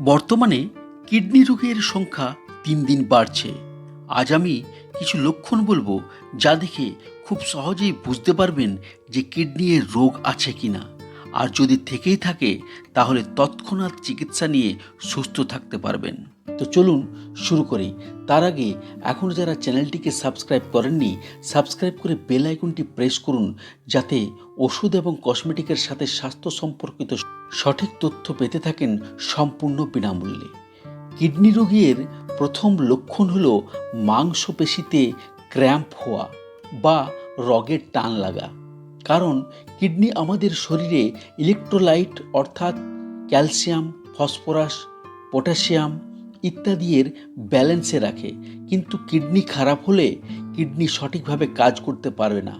বর্তমানে কিডনি রোগের সংখ্যা তিন দিন বাড়ছে। আজ আমি কিছু লক্ষণ বলব যা দেখে খুব সহজেই বুঝতে পারবেন যে কিডনির রোগ আছে কিনা। আর যদি থেকেই থাকে, তাহলে তৎক্ষণাৎ চিকিৎসা নিয়ে সুস্থ থাকতে পারবেন। তো চলুন শুরু করি। তার আগে এখন যারা চ্যানেলটিকে সাবস্ক্রাইব করেননি, সাবস্ক্রাইব করে বেল আইকনটি প্রেস করুন যাতে ওষুধ এবং কসমেটিকের সাথে স্বাস্থ্য সম্পর্কিত সঠিক তথ্য পেতে থাকেন সম্পূর্ণ বিনামূল্যে। কিডনি রোগীর প্রথম লক্ষণ হলো মাংসপেশিতে ক্র্যাম্প হওয়া বা রগের টান লাগা। কারণ কিডনি আমাদের শরীরে ইলেকট্রোলাইট অর্থাৎ ক্যালসিয়াম, ফসফরাস, পটাশিয়াম ইত্যাদির ব্যালেন্সে রাখে। কিন্তু কিডনি খারাপ হলে কিডনি সঠিকভাবে কাজ করতে পারবে না।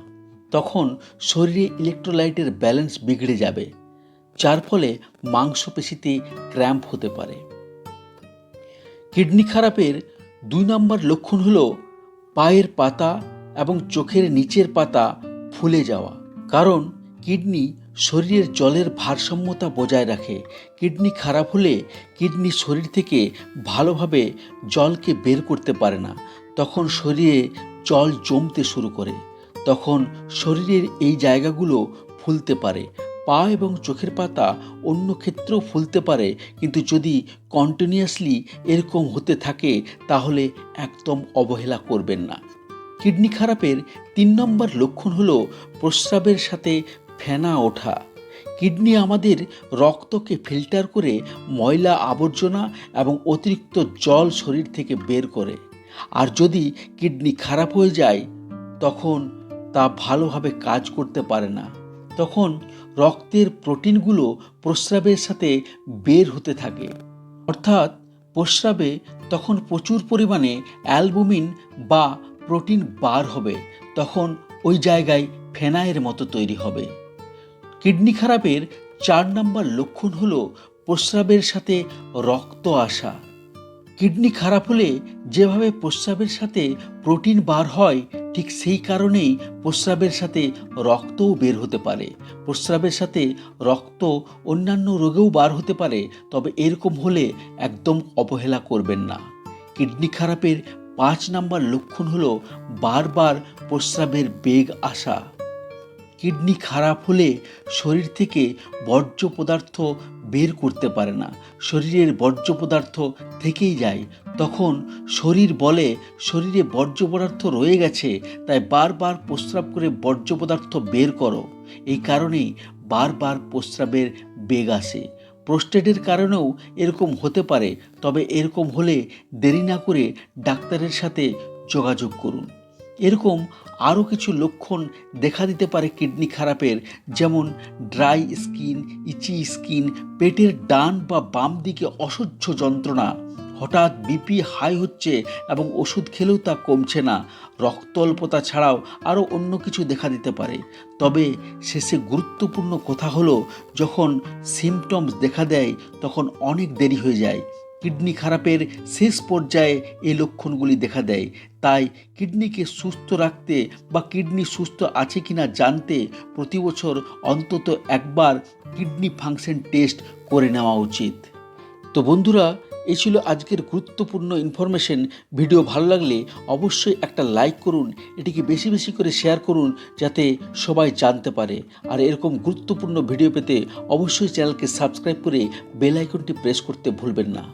তখন শরীরে ইলেকট্রোলাইটের ব্যালেন্স বিগড়ে যাবে, যার ফলে মাংসপেশিতে ক্র্যাম্প হতে পারে। কিডনি খারাপের দুই নম্বর লক্ষণ হল পায়ের পাতা এবং চোখের নিচের পাতা ফুলে যাওয়া। কারণ কিডনি শরীরের জলের ভারসাম্যতা বজায় রাখে। কিডনি খারাপ হলে কিডনি শরীর থেকে ভালোভাবে জলকে বের করতে পারে না। তখন শরীরে জল জমতে শুরু করে। তখন শরীরের এই জায়গাগুলো ফুলতে পারে। পা এবং চোখের পাতা অন্য ক্ষেত্রেও ফুলতে পারে, কিন্তু যদি কন্টিনিউয়াসলি এরকম হতে থাকে, তাহলে একদম অবহেলা করবেন না। কিডনি খারাপের তিন নম্বর লক্ষণ হলো প্রস্রাবের সাথে ফেনা ওঠা। কিডনি আমাদের রক্তকে ফিল্টার করে ময়লা আবর্জনা এবং অতিরিক্ত জল শরীর থেকে বের করে। আর যদি কিডনি খারাপ হয়ে যায়, তখন তা ভালোভাবে কাজ করতে পারে না। তখন রক্তের প্রোটিনগুলো প্রস্রাবের সাথে বের হতে থাকে। অর্থাৎ প্রস্রাবে তখন প্রচুর পরিমাণে অ্যালবুমিন বা প্রোটিন বার হবে। তখন ওই জায়গায় ফেনায়ের মতো তৈরি হবে। কিডনি খারাপের চার নম্বর লক্ষণ হলো প্রস্রাবের সাথে রক্ত আসা। কিডনি খারাপ হলে যেভাবে প্রস্রাবের সাথে প্রোটিন বার হয়, ঠিক সেই কারণেই প্রস্রাবের সাথে রক্তও বের হতে পারে। প্রস্রাবের সাথে রক্ত অন্যান্য রোগেও বার হতে পারে, তবে এরকম হলে একদম অবহেলা করবেন না। কিডনি খারাপের পাঁচ নাম্বার লক্ষণ হলো বারবার প্রস্রাবের বেগ আসা। কিডনি খারাপ হলে শরীর থেকে বর্জ্য পদার্থ বের করতে পারে না। শরীরের বর্জ্য পদার্থ থেকেই যায়। তখন শরীর বলে, শরীরে বর্জ্য পদার্থ রয়ে গেছে, তাই বারবার প্রস্রাব করে বর্জ্য পদার্থ বের করো। এই কারণেই বারবার প্রস্রাবের বেগ আসে। প্রোস্টেটের কারণেও এরকম হতে পারে, তবে এরকম হলে দেরি না করে ডাক্তারের সাথে যোগাযোগ করুন। এরকম আরও কিছু লক্ষণ দেখা দিতে পারে কিডনি খারাপের, যেমন ড্রাই স্কিন, ইচি স্কিন, পেটের ডান বা বাম দিকে অসহ্য যন্ত্রণা। হঠাৎ বিপি হাই হচ্ছে এবং ওষুধ খেলেও তা কমছে না। রক্ত অল্পতা ছাড়াও আরও অন্য কিছু দেখা দিতে পারে। তবে শেষে গুরুত্বপূর্ণ কথা হলো, যখন সিমটমস দেখা দেয়, তখন অনেক দেরি হয়ে যায়। কিডনি খারাপের শেষ পর্যায়ে এই লক্ষণগুলি দেখা দেয়। তাই কিডনিকে সুস্থ রাখতে বা কিডনি সুস্থ আছে কিনা জানতে প্রতি বছর অন্তত একবার কিডনি ফাংশন টেস্ট করে নেওয়া উচিত। তো বন্ধুরা এই ছিল আজকের গুরুত্বপূর্ণ ইনফরমেশন। ভিডিও ভালো লাগলে অবশ্যই একটা লাইক করুন, এটিকে বেশি বেশি করে শেয়ার করুন যাতে সবাই জানতে পারে। আর এরকম গুরুত্বপূর্ণ ভিডিও পেতে অবশ্যই চ্যানেলকে সাবস্ক্রাইব করে বেল আইকনটি প্রেস করতে ভুলবেন না।